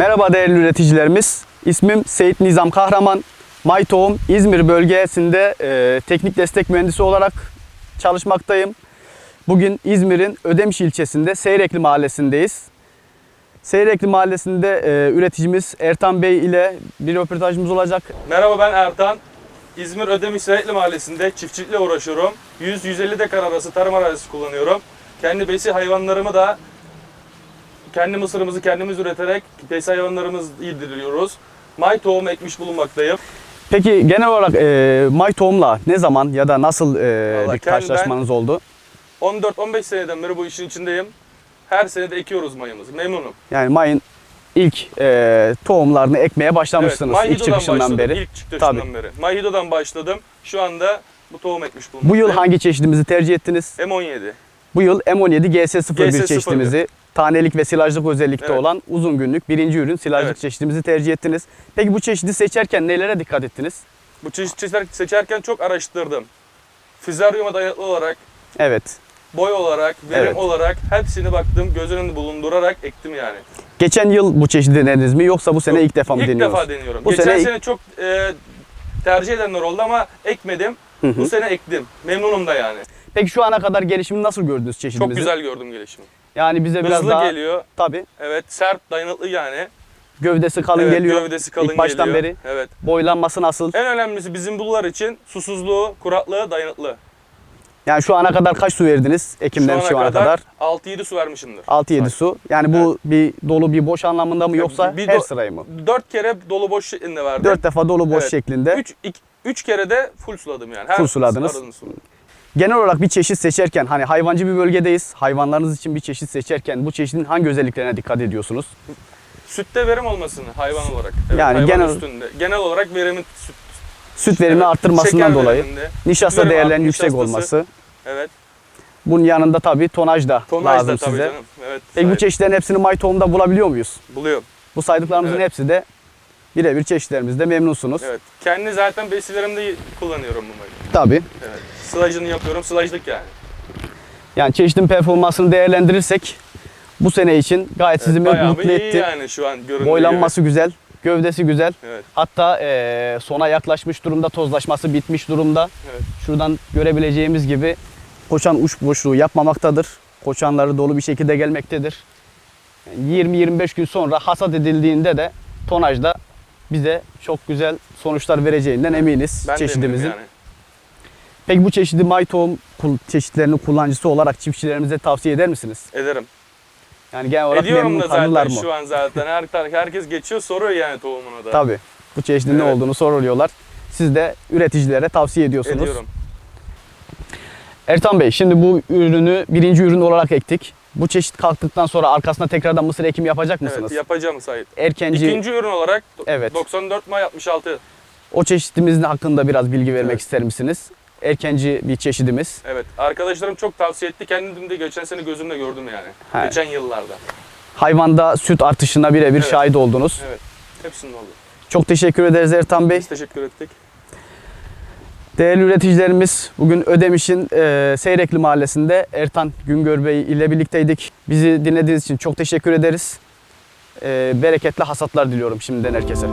Merhaba değerli üreticilerimiz. İsmim Seyit Nizam Kahraman. May Tohum İzmir bölgesinde e, teknik destek mühendisi olarak çalışmaktayım. Bugün İzmir'in Ödemiş ilçesinde Seyrekli mahallesindeyiz. Seyrekli mahallesinde e, üreticimiz Ertan Bey ile bir röportajımız olacak. Merhaba ben Ertan. İzmir Ödemiş Seyretli Mahallesi'nde çiftçilikle uğraşıyorum. 100-150 dekar arası tarım arazisi kullanıyorum. Kendi besi hayvanlarımı da kendi mısırımızı kendimiz üreterek besi hayvanlarımızı yediriyoruz. May tohumu ekmiş bulunmaktayım. Peki genel olarak e, May Tohum'la ne zaman ya da nasıl e, Vallahi bir karşılaşmanız oldu? 14-15 seneden beri bu işin içindeyim. Her sene de ekiyoruz mayımızı. Memnunum. Yani May'ın ilk e, tohumlarını ekmeye başlamışsınız ilk çıkışından başladım. beri. İlk çıkışından Tabii. beri. May Hido'dan başladım. Şu anda bu tohum ekmiş Bu bulunmaktayım. yıl hangi çeşidimizi tercih ettiniz? M17. Bu yıl M17 GS01 GS01. çeşidimizi tanelik ve silajlık özellikte Evet. olan uzun günlük birinci ürün silajlık Evet. çeşidimizi tercih ettiniz. Peki bu çeşidi seçerken nelere dikkat ettiniz? Bu çeşit çeşitler seçerken çok araştırdım. Fizaryuma dayanıklı olarak, Evet. boy olarak, verim Evet. olarak hepsini baktım, göz önünde bulundurarak ektim yani. Geçen yıl bu çeşidi denediniz mi yoksa bu sene ilk defa mı İlk deniyorsunuz? defa deniyorum. Bu Geçen sene sene, ilk- çok e, tercih edenler oldu ama ekmedim. Hı hı. Bu sene ektim. Memnunum da yani. Peki şu ana kadar gelişimini nasıl gördünüz çeşidimizi? Çok güzel gördüm gelişimi. Yani bize biraz Hızlı daha geliyor. tabii Evet, sert, dayanıklı yani. gövdesi kalın evet, geliyor. Gövdesi kalın İlk baştan geliyor. beri. Evet. Boylanması nasıl? En önemlisi bizim bulular için susuzluğu, kuraklığı, dayanıklı. Yani şu ana kadar kaç su verdiniz Ekim'den şu ana, kadar? 6-7 su vermişimdir. 6-7 su. Yani bu bir dolu bir boş anlamında mı yoksa bir her sırayı mı? 4 kere dolu boş şeklinde verdim. 4 defa dolu boş Evet. şeklinde. 3 3 kere de full suladım yani. Her Full suladınız. suladım. Genel olarak bir çeşit seçerken hani hayvancı bir bölgedeyiz. Hayvanlarınız için bir çeşit seçerken bu çeşidin hangi özelliklerine dikkat ediyorsunuz? Sütte verim olmasını hayvan olarak. Evet, Yani hayvan genel- üstünde. Genel olarak verimin süt, Süt verimini evet, arttırmasından dolayı. veriminde. Nişasta değerlerinin yüksek olması. Evet. Bunun yanında tabii tonaj da Tonaj lazım da tabii size. canım. Evet. Peki bu çeşitlerin hepsini May Tohum'da bulabiliyor muyuz? buluyorum. Bu saydıklarımızın Evet. hepsi de birebir çeşitlerimizde memnunsunuz. Evet. Kendi zaten besilerimde kullanıyorum bunları. Tabii. Evet. Sılajını yapıyorum. Sılajlık yani. Yani çeşidin performansını değerlendirirsek bu sene için gayet sizi Bayağı mutlu etti. yani şu an göründüğü Boylanması güzel, gövdesi güzel. Evet. Hatta eee, sona yaklaşmış durumda, tozlaşması bitmiş durumda. Evet. Şuradan görebileceğimiz gibi koçan uç boşluğu yapmamaktadır. Koçanları dolu bir şekilde gelmektedir. Yani 20-25 gün sonra hasat edildiğinde de tonajda bize çok güzel sonuçlar vereceğinden eminiz Ben çeşidimizin. yani. Peki bu çeşidi may tohum kul- çeşitlerinin kullanıcısı olarak çiftçilerimize tavsiye eder misiniz? Ederim. Yani genel olarak Ediyorum memnun da zaten mı? şu an zaten. Her, herkes geçiyor soruyor yani tohumunu da. Tabii. Bu çeşidin ne Evet. olduğunu soruyorlar. Siz de üreticilere tavsiye ediyorsunuz. Ediyorum. Ertan Bey şimdi bu ürünü birinci ürün olarak ektik. Bu çeşit kalktıktan sonra arkasına tekrardan mısır ekimi yapacak mısınız? Evet yapacağım Sait. Erkenci İkinci ürün olarak Evet. 94 May 66. o çeşitimizin hakkında biraz bilgi vermek Evet. ister misiniz? Erkenci bir çeşidimiz. Evet. Arkadaşlarım çok tavsiye etti. Kendim de geçen sene gözümle gördüm yani. Ha. Geçen yıllarda. Hayvanda süt artışına birebir Evet. şahit oldunuz. Evet. Hepsinin oldu. Çok teşekkür ederiz Ertan Bey. Biz teşekkür ettik. Değerli üreticilerimiz bugün Ödemiş'in e, Seyrekli Mahallesi'nde Ertan Güngör Bey ile birlikteydik. Bizi dinlediğiniz için çok teşekkür ederiz. E, bereketli hasatlar diliyorum şimdiden herkese.